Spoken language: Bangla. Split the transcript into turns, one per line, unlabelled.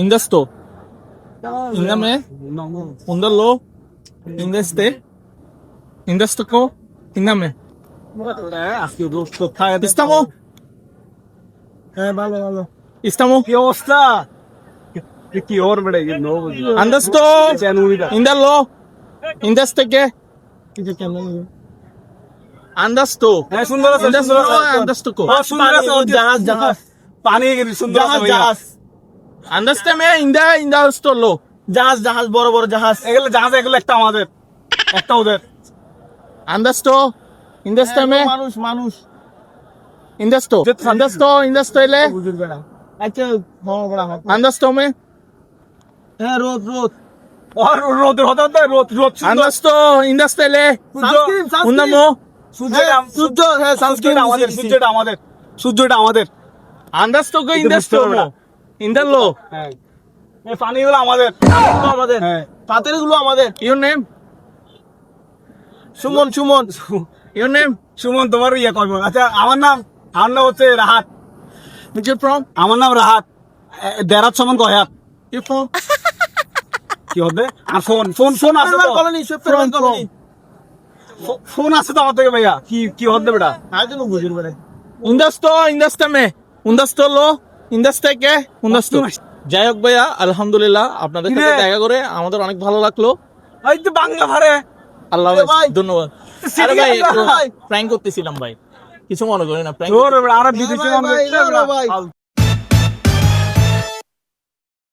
In the store. In the me. On the low. In the stay. In the stocko. In the me. Estamos.
হ্যাঁ ভালো ভালো
Estamos.
কি অবস্থা কি ওর বেড়ে গেল
On the store. In the low. In the stake.
কিছু কেমন
store.
হ্যাঁ সুন্দর আছে
store.
হ্যাঁ, আছে জাহাজ জাহাজ পানি সুন্দর আছে ভাইয়া
আন্ডারস্ট্যান্ড মে লো
জাহাজ জাহাজ বড় বড় জাহাজ। এগুলো জাহাজ এগুলো একটা আমাদের। একটা ওদের।
আন্ডারস্ট ইন্ডাস্ট্যান্ড ইন্ডাস্ট আন্ডাস্ট ইন্ডাস্ট
এলে? মে আচ্ছা,
হ্যাঁ, হ্যাঁ।,
হ্যাঁ রোদ রোদ। আমাদের সূর্যটা আমাদের।
আন্দাজ তো ইন্দাস্ত low.
হ্যাঁ। এই পানিগুলো আমাদের। আমাদের। হ্যাঁ। আমাদের।
Your name?
Suman Suman.
Your name?
Suman তোমার ইয়ে করব। আচ্ছা আমার নাম আমার নাম হচ্ছে রাহাত।
From?
আমার নাম রাহাত। দেরাত সমান
You from?
কি হবে? আর ফোন ফোন ফোন আছে তো?
Colony
From, from. ফো- ফোন আছে তো আমার থেকে ভাইয়া? কি কি হবে বেটা?
আজনো বুঝুন বলে In the store, in the In the store. যাই হোক ভাইয়া আলহামদুলিল্লাহ আপনাদের সাথে দেখা করে আমাদের অনেক ভালো লাগল।
ওই তো বাংলা ভারে।
আল্লাহ হাফেজ। ধন্যবাদ। আরে ভাই প্র্যাঙ্ক করতেছিলাম ভাই। কিছু মনে করি না প্র্যাঙ্ক
আরে মানুষ